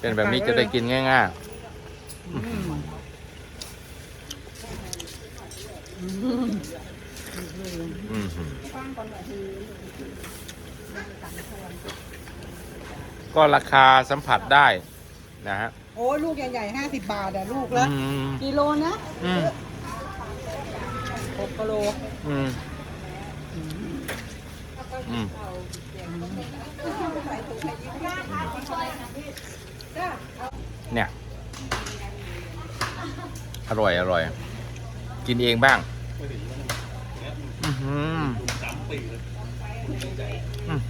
เป็นแบบนี้จะได้กินง่ายอืมๆอืมก็ราคาสัมผัสได้นะฮะ โอ้ยลูกใหญ่ๆห้าสิบบาทอะลูกละอืมกิโลนะอืมหกกิโลอืมอืมเนี่ย อร่อยอร่อย กินเองบ้างอื้อหืออืม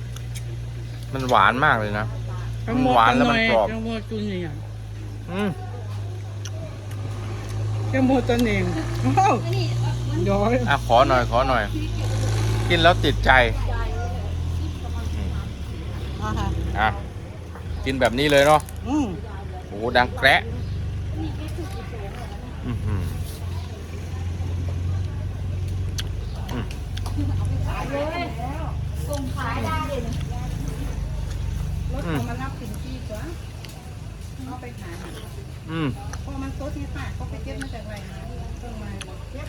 มันหวานมากเลยนะ มันหวานแล้วมันกรอบ แกงโมตุนเนี่ยอืมแกงโมตุนเองว้าวย้อยอะขอหน่อยขอหน่อย กินแล้วติดใจอะค่ะอะกินแบบนี้เลยเนาะอืมโอ้โหดังแกระ อื้อหืออืมรถเขามารับถึงที่กว่าเอาไปขายน่ะอืมพอมันโซดนี่ค่ะเขาไปเก็บมาจากไรนะเพิ่งมาเก็บ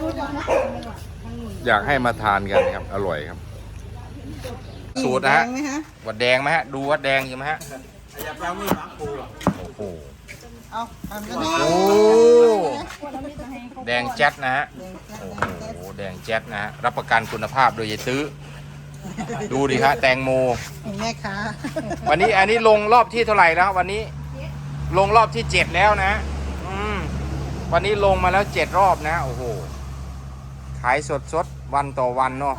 พูดเอานะมันหวานมันหนุนอยากให้มาทานกันครับ อร่อยครับ สูตรนะฮะแดงไหมฮะวัดแดงไหมฮะ ดูวัดแดงอยู่ไหมฮะ โอ้โห เอาทำกันโอ้ แดงแจ๊ดนะฮะแดงแจ๊ดโอ้แดงแจ๊ดโห แดงแจ๊ดนะฮะ รับประกันคุณภาพโดยยายตื้อ ดูดิฮะ แตงโมมีแม่ค้าวันนี้อันนี้ลงรอบที่เท่าไหร่แล้ววันนี้ ลงรอบที่เจ็ดแล้วนะ อืม วันนี้ลงมาแล้วเจ็ดรอบนะ โอ้โห ขายสดสดๆวันต่อวันเนาะ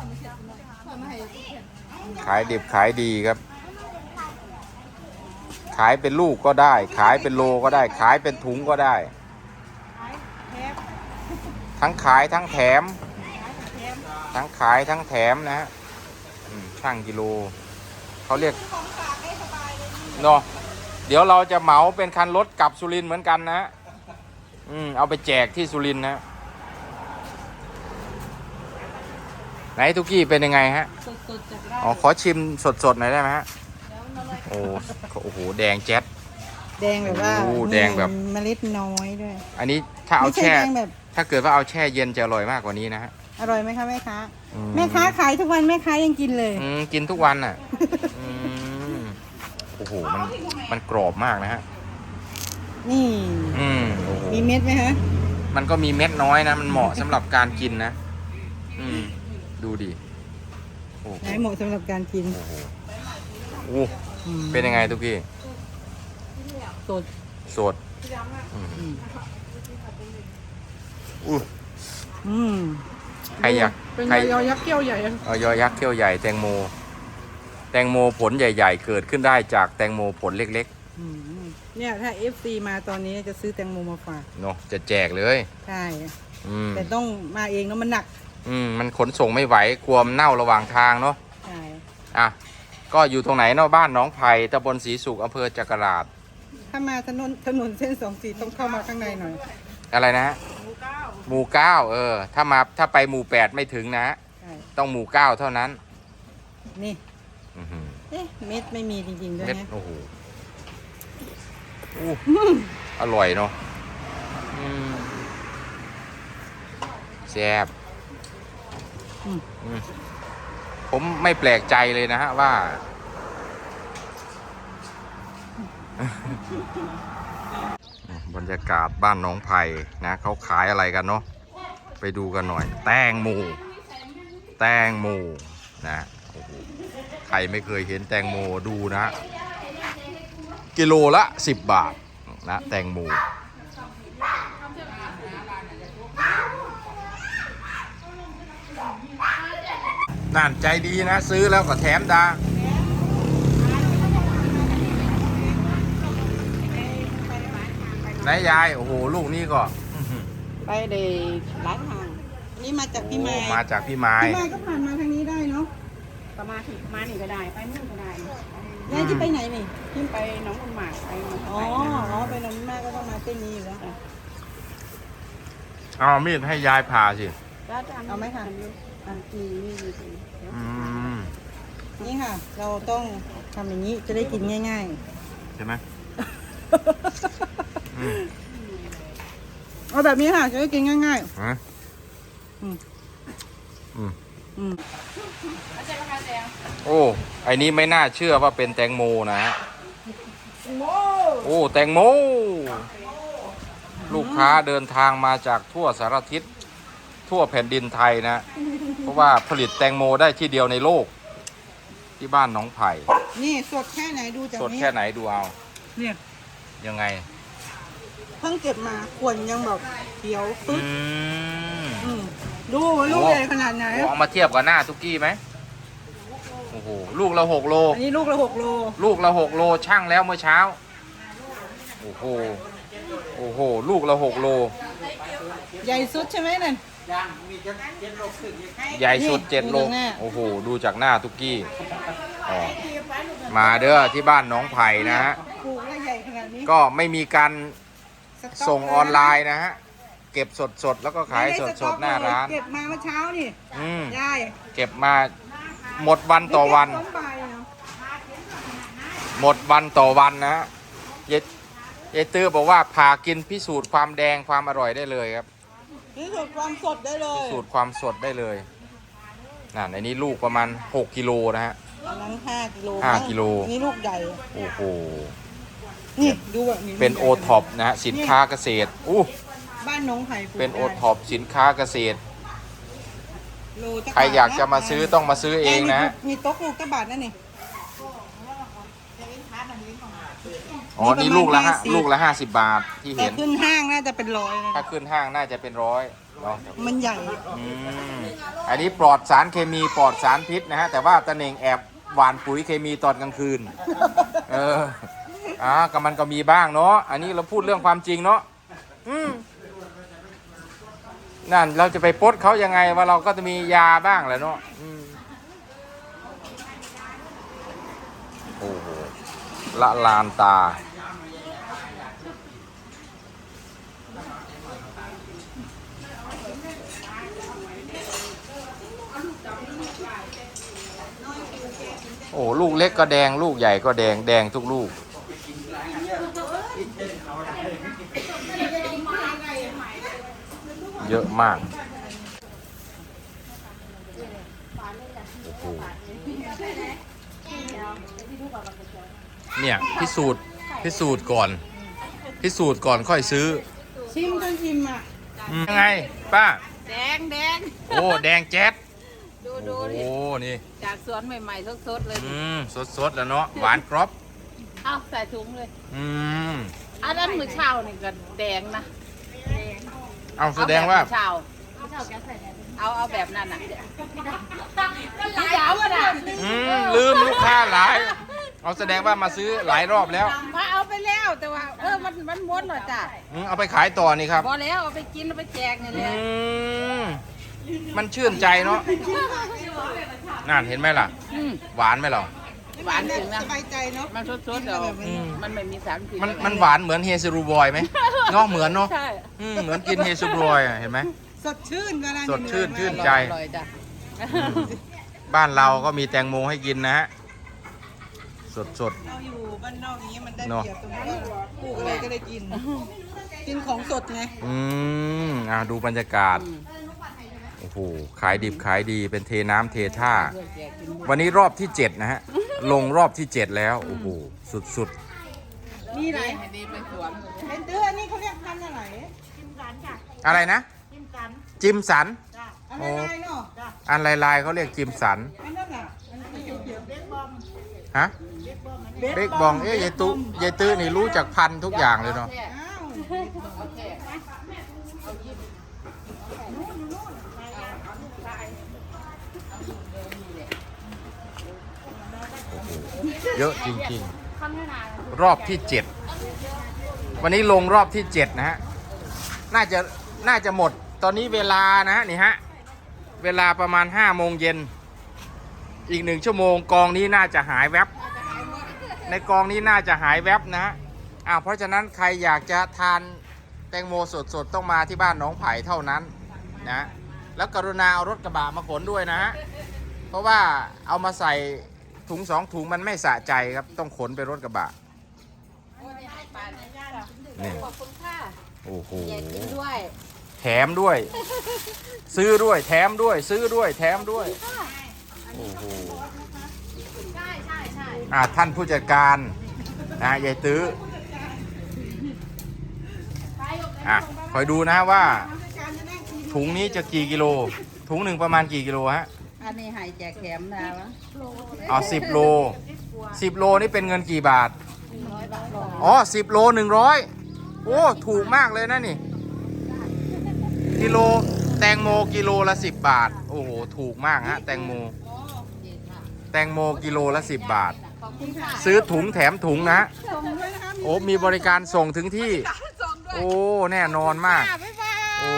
ขายดิบขายดีครับ ขายเป็นลูกก็ได้ ขายเป็นโลก็ได้ ขายเป็นถุงก็ได้ทั้งขายทั้งแถมทั้งขายทั้งแถมนะฮะอืมช่างกิโลเขาเรียกเนาะเดี๋ยวเราจะเหมาเป็นคันรถกลับสุรินทร์เหมือนกันนะฮะอืมเอาไปแจกที่สุรินทร์นะไหนทุกี้เป็นยังไงฮะ สดๆจากไร่อ๋อขอชิมสดๆหน่อยได้ไหมฮะ โอ้โอ้โหแดงแจ๊ด แดงแบบว่าโอ้แดงแบบมีเมล็ดน้อยด้วย อันนี้ถ้าเอาไม่ใช่แช่ แดงแบบ ถ้าเกิดว่าเอาแช่เย็นจะอร่อยมากกว่านี้นะฮะ อร่อยไหมคะแม่ค้าอืแม่ค้าขายทุกวันแม่ค้ายังกินเลย อืมกินทุกวันอะอืมโอ้โหมันมันกรอบมากนะฮะ นี่ อืมโอ้โหมีเม็ดไหมฮะมันก็มีเม็ดน้อยนะ มันเหมาะสำหรับการกินนะ อืม ดูดิโอ้โหไหนเหมาะสำหรับการกินโอ้โหโอ้อืม เป็นยังไงทุกพี่สดสดอืมอืมอู้อืมใครอยากเป็นใครยอยักษ์เกี้ยวใหญ่อะเอายอยักษ์เขี้ยวใหญ่แตงโม แตงโมผลใหญ่ ๆ เกิดขึ้นได้จากแตงโมผลเล็กอืมเนี่ยถ้า FC มาตอนนี้จะซื้อแตงโมมาฝากๆเนาะจะแจกเลยใช่อืมแต่ต้องมาเองเนาะมันหนัก อืมมันขนส่งไม่ไหวกลัวมนเน่าระหว่างทางเนาะใช่อะ ก็อยู่ตรงไหนเนาะบ้านหน้องไผ่ตำบลศรีสุขอำเภอจักราชถ้ามาถนนถนนเส้นสองสีต้องเข้ามาข้างในหน่อย อะไรนะฮะหมู่เก้าเออ ถ้ามาถ้าไปหมู่แปดไม่ถึงนะฮะใช่ ต้องหมู่เก้าเท่านั้นนี่ อื้อหือเอ๊ะ เม็ดไม่มีจริงๆด้วยเม็ดนะโอ้โหอู้อร่อยเนาะอืมแซ่บอืมอืม ผมไม่แปลกใจเลยนะฮะว่า บรรยากาศบ้านน้องไผ่นะเขาขายอะไรกันเนาะไปดูกันหน่อย แตงโมแตงโมนะโอ้โหใครไม่เคยเห็นแตงโมดูนะ กิโลละ 10 บาทนะแตงโม น่านใจดีนะ ซื้อแล้วก็แถมดาไหนยาย โอ้โห ลูกนี้ก็อื้อหือไปเลยหลายทางอันนี่มาจากพี่ไม้โอ้มาจากพี่ไม้พี่ไม้ก็ผ่านมาทางนี้ได้เนาะประมาณถึงมาหนึ่งก็ได้ ไปนู่นก็ได้ยายที่ไปไหนนี่ขึ้นไปหน้องคุณหมากไปหนองอ๋อไผ่นะอ๋อไปหนองแม่ก็ต้องมาเส้นนี้อยู่แล้วเอามีดให้ยายผ่าสิแล้วจะเอาไหมคะ อะมีมีมีมีเดี๋ยวอืมนี่ค่ะ เราต้องทำอย่างนี้จะได้กินง่าย ใช่ไหมๆอืมเอาแบบนี้ค่ะจะได้กินง่าย ฮะอืม อืม ๆ อืมโอ้ ไอ้นี้ไม่น่าเชื่อว่าเป็นแตงโมนะฮะ โอ้ แตงโม ลูกค้าเดินทางมาจากทั่วสารทิศทั่วแผ่นดินไทยนะ เพราะว่าผลิตแตงโมได้ที่เดียวในโลก ที่บ้านหนองไผ่นี่สดแค่ไหนดูจากสดนี้แค่ไหนดูเอาเนี่ยยังไงเพิ่งเก็บมาขวนยังแบบเขียวอืปึ๊ดมอืมดูว่าลูกโอ้ใหญ่ขนาดไหน โอ้เอามาเทียบกับหน้าทุกกี้ไหมโอ้โหลูกละหกโล อันนี้ลูกละหกโล ลูกละหกโลช่างแล้วเมื่อเช้า โอ้โห โอ้โห ลูกละหกโล ใหญ่สุดใช่ไหมนั่น ใหญ่สุดนี่เจ็ดโลดูจากหน้าโอ้โห ดูจากหน้าทุกกี้อ๋อมาเด้อที่บ้านหน้องไผ่นะฮะ ปลูกแล้วใหญ่ขนาดนี้ก็ไม่มีการสต็กส่งออนไลน์นะฮะ เก็บสดสดๆแล้วก็ขายไม่สได้ดต็สอดกๆหน้าร้าน เก็บมาเมื่อเช้านี่อืม ได้เก็บมาหมดวันต่อวัน เก็บสองใบเนาะหมดวันต่อวันนะฮะเยายเยายตื้อบอกว่าผ่ากินพิสูจน์ความแดงความอร่อยได้เลยครับ พิสูจน์ความสดได้เลยสูตรความสดได้เลยนั่นอันนี้ลูกประมาณ 6กิโลนะฮะ อันนั้นห้ากิโลห้ามั้งกิโล นี่ลูกใหญ่ โอ้โห นี่ดูแบบนี้เป็นโอท็อปนะฮะสินค้าเกษตรอู้บ้านหน้องไผ่ปลูกเป็นโอได้ท็อปสินค้าเกษตร โลตะใครอยากจะมาซื้อต้องมาซื้อเองนะฮะ มีโต๊ะลูกตะบาทนั่นนี่ อ๋อนี่นี่ประมาณลูกละห้า50ลูกละห้าสิบบาทที่แต่เห็น ขึ้นห้างน่าจะเป็นร้อยนะถ้าขึ้นห้างน่าจะเป็นร้อยเนาะมันใหญ่อืมอันนี้ปลอดสารเคมีปลอดสารพิษนะฮะแต่ว่าตะเน่งแอบหวานปุ๋ยเคมีตอนกลางคืน เอออ่าก็มันก็มีบ้างเนาะอันนี้เราพูดเรื่องความจริงเนาะอืมนั่นเราจะไปปลดเขายังไงว่าเราก็จะมียาบ้างแหละเนาะอืมโอ้โหละลานตา โอ้ลูกเล็กก็แดงลูกใหญ่ก็แดงแดงทุกลูก เยอะมากโอ้โหเนี่ยพิสูจน์พิสูจน์ก่อน พิสูจน์ก่อนค่อยซื้อ ชิมจนชิมอะอืมยังไง ป้า แดงแดงโอ้ แดงแจ๊ด ดูโอ้ดูโหดินี่จากสวนใหม่ๆสดๆเลยอืมสดๆแล้วเนาะหวานกรอบเอาใส่ถุงเลยอืมอันนั้นมือเช้านี่ก็แดงนะเอาแสดงว่า เอแบบมื้อเช้าเอาเอาแบบนั้นอะพี่สาวอะน่ะอืมลืมลูกค้าหลาย เอาแสดงว่ามาซื้อหลายรอบแล้วมาเอาไปแล้วแต่ว่า เออมันมันหมดเหรอจ้ะอืมเอาไปขายต่อนี่ครับ พอแล้วเอาไปกินเอาไปแจกนี่แหอืละม มันชื่นใจเนาะนั่นเห็นไหมล่ะ อืม หวานไหมเราหวานจริงนะ สบายใจเนาะมันสดๆเดี๋ยวอืมมันไม่มีสารพิษมันมันหวานเหมือนเฮซูรูบอยไหมเนาะเหมือนเนาะใช่อืมเหมือนกินเฮซูรูบอยอะเห็นไหม สดชื่นเวลาสดชื่นเหอยๆชื่นมากใจ อร่อยจ้ะบ้านเราก็มีแตงโมให้กินนะฮะสดสด เราอยู่บ้านนอกอย่างนี้มันได้เนอะเปรียบตรงที่ว่าปลูกอะไรก็ได้กิน กินของสดไง ๆอืมอ่าดูบรรยากาศ โอ้โหขายดิบขายดีเป็นเทน้ำเทท่าเพื่อแจกกินวันนี้รอบที่เจ็ดนะฮะ ลงรอบที่เจ็ดแล้ว โอ้โหสุดสุดนี่ไหนให้ดีไปสวนเป็นเตื้อนี่เขาเรียกพันธุ์อะไรๆอะไรนะจิมสันอันนั้นไรเนาะอันลายๆเขาเรียกจิมสัน อันนั้นอะอันนี้เขียวๆเบคบอมฮะเบกบองเอ๊ยยายตุ้ยายตื้อนี่รู้จักพันธุ์ทุกอย่างเลยเนาะแค่อ้าวโอเค เยอะจริงๆ รอบที่เจ็ดวันนี้ลงรอบที่เจ็ดนะฮะ น่าจะน่าจะหมดตอนนี้เวลานะฮะนี่ฮะ เวลาประมาณห้าโมงเย็น อีกหนึ่งชั่วโมงกองนี้น่าจะหายแวบ ในกองนี้น่าจะหายแวบนะฮะอ้าวเพราะฉะนั้นใครอยากจะทานแตงโมสดๆ ต้องมาที่บ้านหน้องไผ่เท่านั้นนะแล้วกรุณาเอารถกระบะมาขนด้วยนะฮะ เพราะว่าเอามาใส่ ถุงสองถุงมันไม่สะใจครับ ต้องขนไปรถกระบะไปไหนย่านี่ขอบคุณค่ะโอ้โหแจกกินด้วย แถมด้วย ซื้อด้วย แถมด้วย ซื้อด้วย แถมด้วยโอ้โหใช่ใช่ใช่อ่าท่านผู้จัดการนะยายตื้ออะคอยดูนะว่า ถุงนี้จะกี่กิโล ถุงหนึ่งประมาณกี่กิโลฮะ อันนี้หายแจกแถมนะวะเอาสิบโลสิบโลนี่เป็นเงินกี่บาทร้อยบาทหรออ๋อสิบโลหนึ่งร้อยโอ้ ถูกมากเลยนะนี่ กิโลแตงโมกิโลละสิบบาท โอ้โห ถูกมากฮะ แตงโม แตงโมกิโลละสิบบาทขอบคุณค่ะซื้อถุงแถมถุงนะส่งด้วยนะคะโอ้มีบริการส่งถึงที่ส่งด้วยโอ้ แน่นอนมากค่ะบ๊ายบายโอ้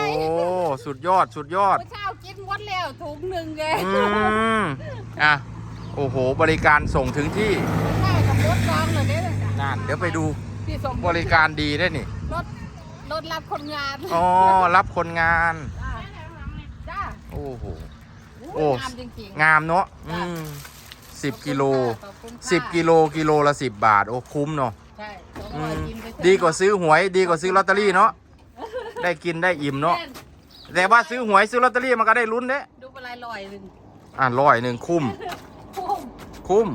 สุดยอดสุดยอด ดแล้วถุงหนึ่งไงอืมอะโอ้โห บริการส่งถึงที่ใช่กับรถกองเลยเนี่ยนั่นเดี๋ยวไปดูที่ส่งบริการดีได้นี่รถรถรับคนงานอ๋อรับคนงาน จ้าโอ้โหโอ้โอ้ งามจริงๆ งามเนาะอืมสิบกิโลขอบคุณค่ะสิบกิโลกิโลละสิบบาท โอ้คุ้มเนาะใช่สองอืร้อยมกินไปเถอะดีกว่าซื้อหวย ดีกว่าซื้อลอตเตอรี่เนาะได้กินได้อิ่มเนาะ แต่ว่าซื้อหวยซื้อลอตเตอรี่มันก็ได้ลุ้นเด้ดูเป็นไรลอยหนึ่งอะร้อยหนึ่งคุ้มคุ้มคุ้ม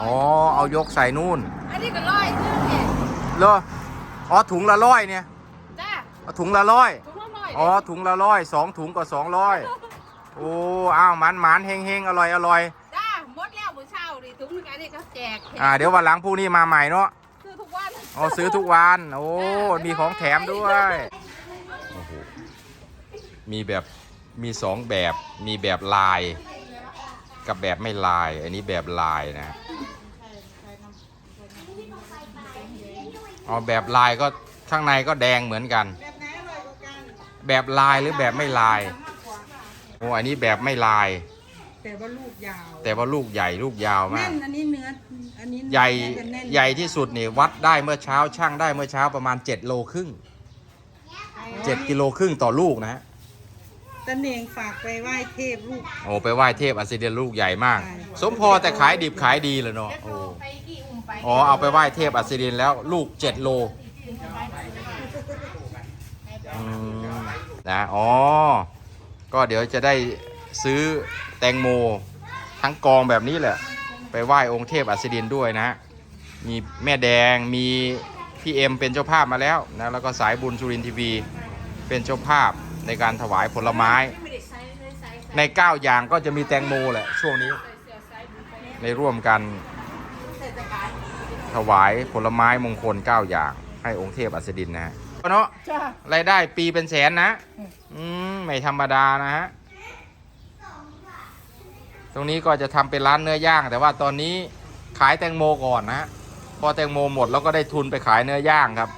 อ๋อ เอายกใส่นู่นอันนี้ก็ลอยขึ้นเนี่ยเหรออ๋อถุงละร้อยเนี่ยจ้าเอาถุงละร้อย ถุงละร้อยอ๋อถุงละร้อยสองถุงก็สองร้อยโอ้อ้าวหมันหมันเฮงเฮงอร่อยอร่อยจ้าหมดแล้วมื้อเช้าดิถุงนึงอันนี้ก็แจกอ่าเดี๋ยววันหลังพรุ่งนี้มาใหม่เนาะ คือทุกวัน อ๋อซื้อทุกวัน โอ้ มีของแถมด้วยโอ้โห มีแบบมีสองแบบมีแบบลาย กับแบบไม่ลาย อันนี้แบบลายนะอ๋อแบบลายก็ข้างในก็แดงเหมือนกัน แบบไหนอร่อยกว่ากันแบบลายหรือแบบไม่ลายมากกว่าโอ้อันนี้แบบไม่ลาย แต่ว่าลูกยาว แต่ว่าลูกใหญ่ลูกยาวมาแน่กนอันนี้เนื้ออันนี้ใหญ่จะแน่นใหญ่ที่สุดนี่วัดได้เมื่อเช้าช่างได้เมื่อเช้าประมาณ7โลครึ่ง7กิโลครึ่งต่อลูกนะฮะ ตะเนงฝากไปไหว้เทพลูก โอ้ไปไหว้เทพอัสเดียนลูกใหญ่มาก ใช่ สมพอแต่ขายดิบขายดีเลยเนาะโอ้ไปกี่อุ้มไปอ๋อเอาไปไหว้เทพอัสเดียนแล้วลูก7โลอืมนะอ๋อก็เดี๋ยวจะได้ซื้อแตงโมทั้งกองแบบนี้แหละ ไปไหว้องค์เทพอัสดินด้วยนะมีแม่แดงมีพี่เอ็มเป็นเจ้าภาพมาแล้วนะแล้วก็สายบุญสุรินทร์ทีวีเป็นเจ้าภาพ ในการถวายผลไม้ ใน 9 อย่างก็จะมีแตงโมแหละช่วงนี้ ในร่วมกันถวายผลไม้มงคล 9 อย่าง ให้องค์เทพอัสดินนะฮะเนาะจ้ารายได้ปีเป็นแสนนะอืมไม่ธรรมดานะฮะตรงนี้ก็จะทำเป็นร้านเนื้อย่าง แต่ว่าตอนนี้ขายแตงโมก่อนนะฮะพอแตงโมหมดแล้วก็ได้ทุนไปขายเนื้อย่างครับ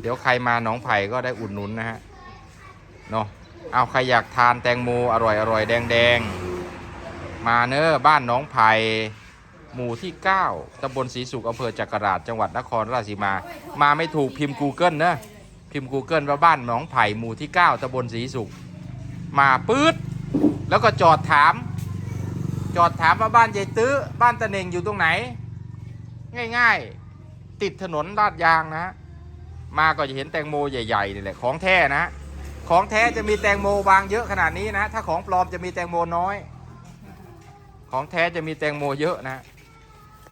เดี๋ยวใครมาหนองไผ่ก็ได้อุดหนุนนะฮะ เนาะเอาใครอยากทานแตงโมอร่อยอร่อยแดงแดงมาเนอะบ้านหนองไผ่หมู่ที่ 9ตำบลศรีสุขอำเภอจักราชจังหวัดนครราชสีมา มาไม่ถูกพิมพ์ Google เนะพิมพ์ Google ว่าบ้านหนองไผ่หมู่ที่ 9ตำบลศรีสุข มาปื๊ดแล้วก็จอดถาม จอดถามว่าบ้านยายตื้อบ้านตะเน่งอยู่ตรงไหน ง่ายๆ ติดถนนลาดยางนะฮะมาก็จะเห็นแตงโมใหญ่ๆนี่แหละของแท้นะฮะ ของแท้จะมีแตงโมวางเยอะขนาดนี้นะ ถ้าของปลอมจะมีแตงโมน้อย ของแท้จะมีแตงโมเยอะนะฮะ